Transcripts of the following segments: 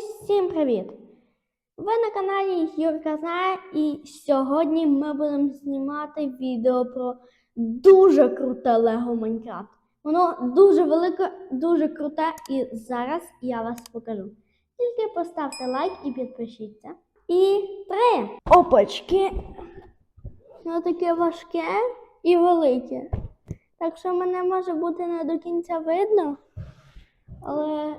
Усім привіт! Ви на каналі Юрка Знає, і сьогодні ми будемо знімати відео про дуже круте Лего Майнкрафт. Воно дуже велике, дуже круте, і зараз я вас покажу. Тільки поставте лайк і підпишіться. І три опачки. Воно таке важке і велике. Так що мене може бути не до кінця видно, але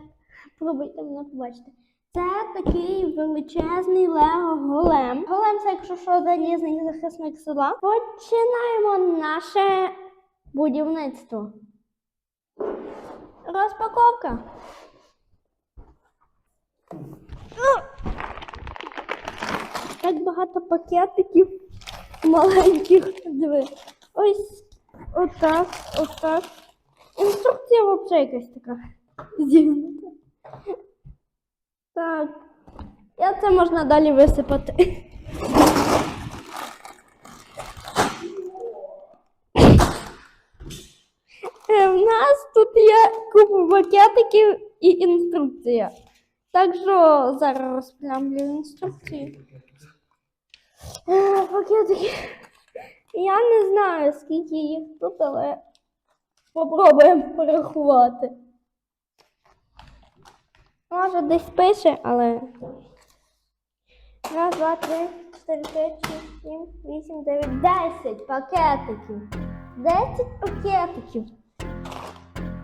Пробуйте мене побачити. Це такий величезний Лего голем. Голем це, якщо що, залізний захисник села. Починаємо наше будівництво. Розпаковка. Так багато пакетиків маленьких. Диви. Ось отак, отак. Інструкція взагалі якась така. Зігнута. Так. Я це можна далі висипати. Е, В нас тут є купа пакетиків і інструкція. Так що зараз розплямлю інструкцію. Е, Пакетики. Я не знаю, скільки їх тут, але спробуємо порахувати. Може десь пише, але. Раз, два, три, чотири, п'ять, шість, сім, вісім, дев'ять, десять пакетиків. Десять пакетиків.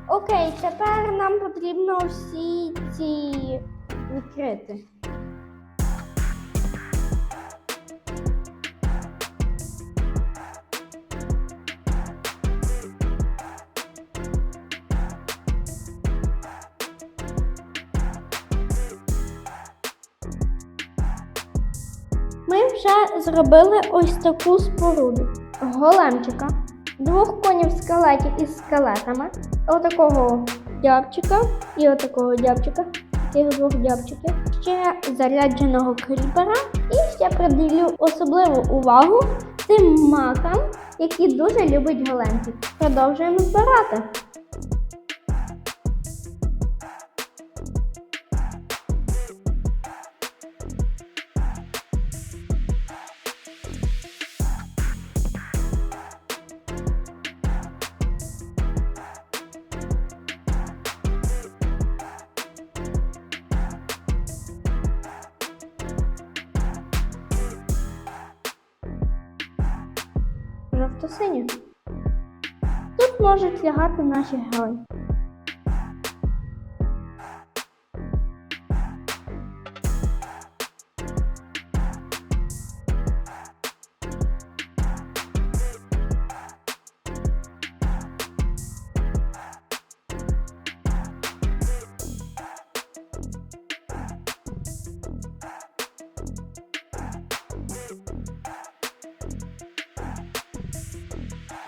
Окей, тепер нам потрібно всі ці відкрити. Вже зробили ось таку споруду. Големчика, двох конів скелетів із скелетами, отакого дябчика і отакого дябчика, таких двох дябчиків, ще зарядженого кріпера і ще приділю особливу увагу тим макам, які дуже люблять големців. Продовжуємо збирати. Жовто-синю. Тут можуть лягати наші герої.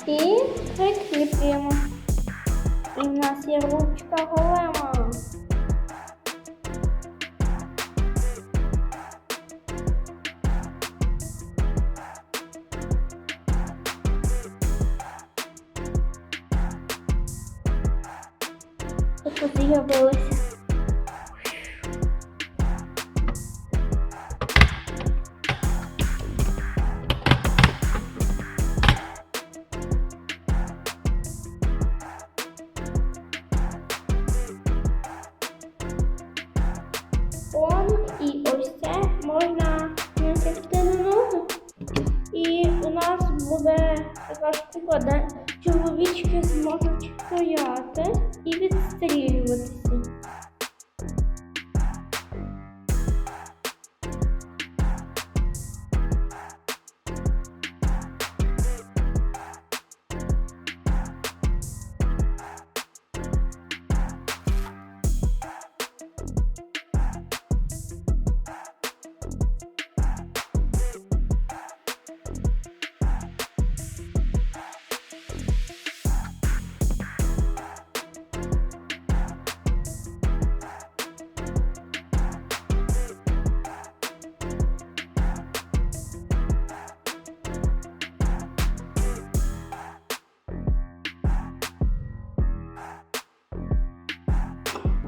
І прикріплюємо. І в нас є ручка голема. Тут з'явилося. Така чоловічки зможуть стояти і відстрілюватися.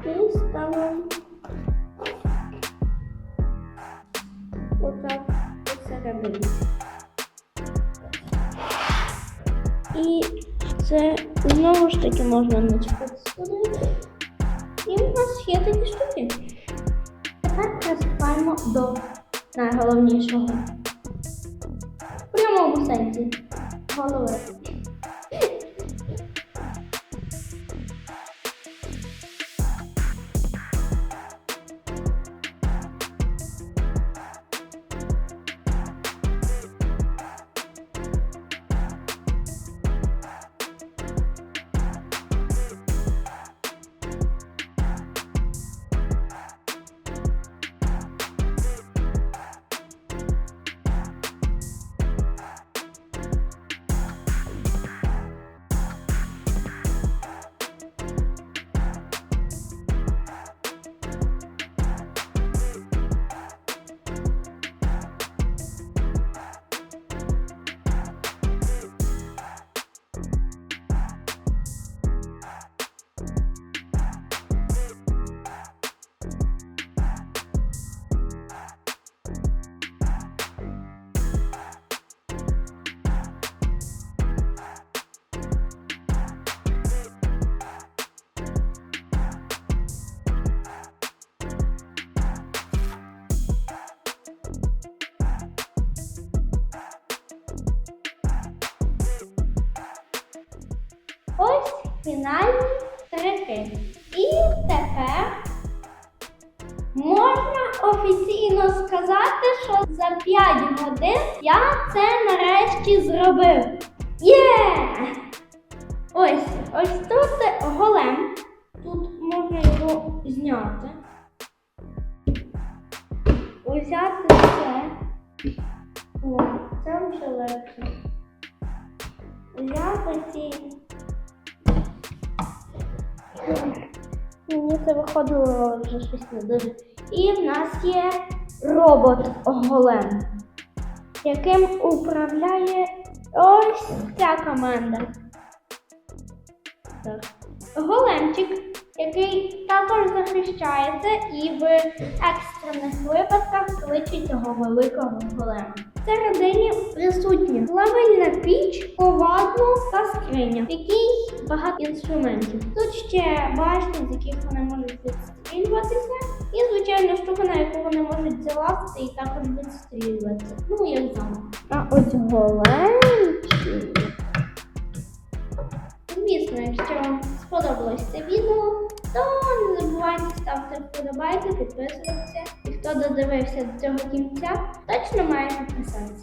приставом. Отак посередині. І це знову ж таки можна начепити сюди. І у нас є такі штуки. Тепер приступаємо до найголовнішого. В прямому сенсі голови. Фінальні штрихи. І тепер можна офіційно сказати, що за 5 годин я це нарешті зробив. Є! Ось, ось тут голем. Тут можна його зняти. Взяти це. О, це вже легше. Взяти ці Мені це виходило вже щось не дуже. І в нас є робот голем, яким управляє ось ця команда. Големчик, який також захищається і в екстрених випадках кличе цього великого голема. Всередині присутня плавильна піч, ковадло та скриня, в якій багато інструментів. Тут ще башні, з яких вони можуть відстрілюватися, і звичайно штука, на яку вони можуть залазити і також відстрілюватися. Ну, як замок. А ось големчик. Звісно, якщо вам сподобалось це відео, то не забувайте ставити вподобайки, підписуватися. І хто додивився до цього кінця, точно має підписатися.